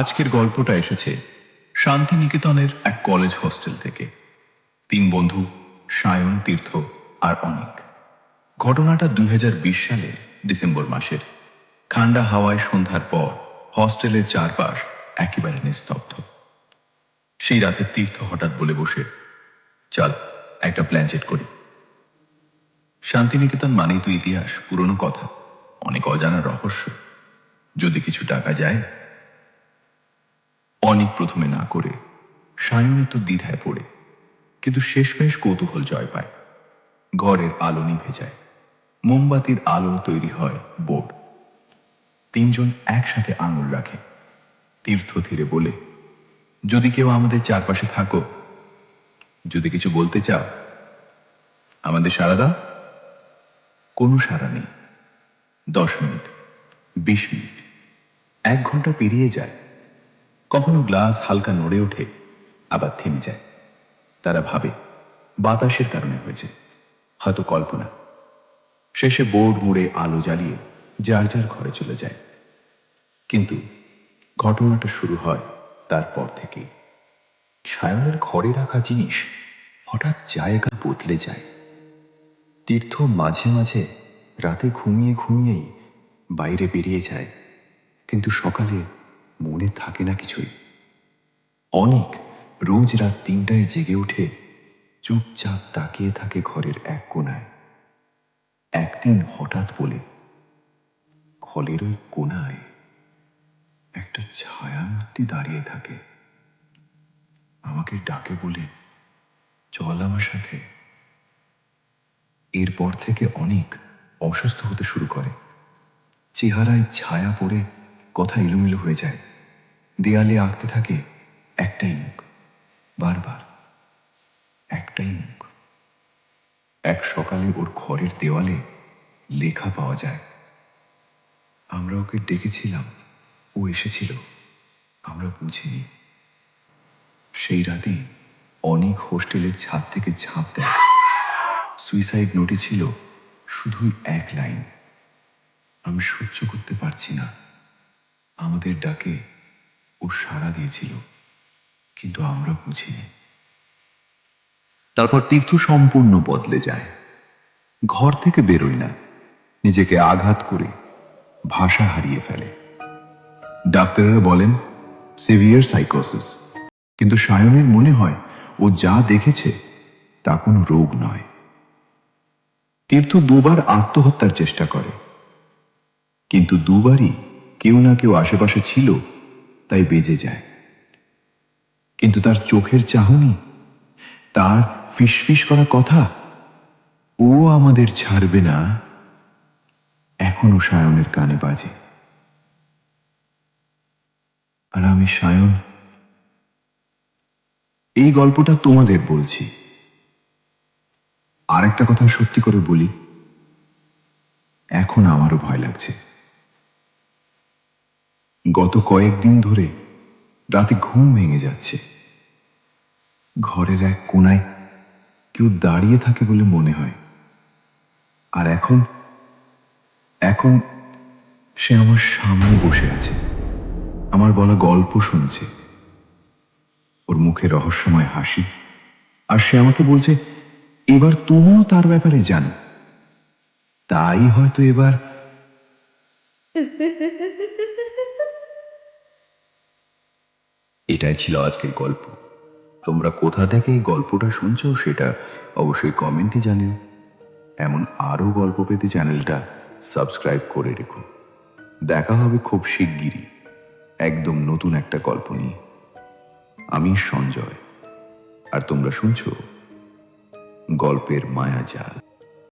আজকের গল্পটা এসেছে শান্তিনিকেতনের এক কলেজ হোস্টেল থেকে। তিন বন্ধু, সায়ন, তীর্থ আর অনিক। ঘটনাটা দুই সালের ডিসেম্বর মাসের। ঠান্ডা হাওয়ায় সন্ধ্যার পর হস্টেলের চারপাশ একেবারে নিস্তব্ধ। সেই রাতে তীর্থ হঠাৎ বলে বসে, চল, একটা প্ল্যানচেট করি। শান্তিনিকেতন মানেই তো ইতিহাস, পুরনো কথা, অনেক অজানা রহস্য। যদি কিছু টাকা যায় অনেক প্রথমে না করে সায়নী তো দ্বিধায় পড়ে, কিন্তু শেষমেশ কৌতূহল জয় পায়। ঘরের আলো নিভে যায়, মোমবাতির আলো তৈরি হয় বোর্ড। তিনজন একসাথে আঙুল রাখে তীর্থ ধীরে বলে, যদি কেউ আমাদের চারপাশে থাকো, যদি কিছু বলতে চাও, আমাদের সারা দাও? কোনো সারা নেই। দশ মিনিট, বিশ মিনিট, এক ঘণ্টা পেরিয়ে যায়। কখনো গ্লাস হালকা নড়ে ওঠে, আবার থেমে যায়। তারা ভাবে, বাতাসের কারণে হয়েছে, হয়তো কল্পনা। শেষে বোর্ড মুড়ে আলো জ্বালিয়ে যার যার ঘরে চলে যায়। কিন্তু ঘটনাটা শুরু হয় তারপর থেকেই। সায়নের ঘরে রাখা জিনিস হঠাৎ জায়গা বদলে যায়। তীর্থ মাঝে মাঝে রাতে ঘুমিয়ে ঘুমিয়েই বাইরে বেরিয়ে যায়। কিন্তু সকালে মনে থাকে না কিছুই। অনেক রোজ রাত তিনটায় জেগে উঠে চুপচাপ তাকিয়ে থাকে ঘরের এক কোনায়। একদিন হঠাৎ বলে খলের ওই কোনায় একটা ছায়ামূর্তি দাঁড়িয়ে থাকে। আমাকে ডাকে বলে, চল আমার সাথে। এরপর থেকে অনেক অসুস্থ হতে শুরু করে। চেহারায় ছায়া পড়ে কথা এলোমেলো হয়ে যায়। দেয়ালে আঁকতে থাকে একটাই মুখ, বারবার একটাই মুখ। এক সকালে ওর ঘরের দেওয়ালে লেখা পাওয়া যায়, আমরা ওকে ডেকেছিলাম, ও এসেছিল, আমরা বুঝিনি। সেই রাতে অনেক হোস্টেলের ছাদ থেকে ঝাঁপ দেয়। সুইসাইড নোটে ছিল শুধুই এক লাইন, আমি সহ্য করতে পারছি না। আমাদের ডাকে ও সাড়া দিয়েছিল, কিন্তু আমরা বুঝিনি। তারপর তীর্থ সম্পূর্ণ বদলে যায়। ঘর থেকে বেরোয় না, নিজেকে আঘাত করে ভাষা হারিয়ে ফেলে। ডাক্তারেরা বলেন সিভিয়ার সাইকোসিস কিন্তু সায়নের মনে হয়, ও যা দেখেছে, তা কোনো রোগ নয়। তীর্থ দুবার আত্মহত্যার চেষ্টা করে। কিন্তু দুবারই কেউ না কেউ আশেপাশে ছিল তাই বেজে যায়। কিন্তু তার চোখের চাহনি, তার ফিসফিস করা কথা, ও আমাদের ছাড়বে না। এখনও সায়নের কানে বাজে। আর আমি সায়ন, এই গল্পটা তোমাদের বলছি। আর একটা কথা সত্যি করে বলি, এখন আমারও ভয় লাগছে। গত কয়েকদিন ধরে রাতে ঘুম ভেঙে যাচ্ছে। ঘরের এক কোনায় কেউ দাঁড়িয়ে থাকে বলে মনে হয়। আর এখন এখন সে আমার সামনে বসে আছে। আমার বলা গল্প শুনছে। ওর মুখে রহস্যময় হাসি। আর সে আমাকে বলছে, এবার তুমিও তার ব্যাপারে জানো। তাই হয়তো এবার এটাই ছিল আজকের গল্প। তোমরা কোথা থেকে এই গল্পটা শুনছো সেটা অবশ্যই কমেন্টে জানিও। এমন আরও গল্প পেতে চ্যানেলটা সাবস্ক্রাইব করে রেখো। দেখা হবে খুব শিগগিরই একদম নতুন একটা গল্প নিয়ে। আমি সঞ্জয়। আর তোমরা শুনছো গল্পের মায়াজাল।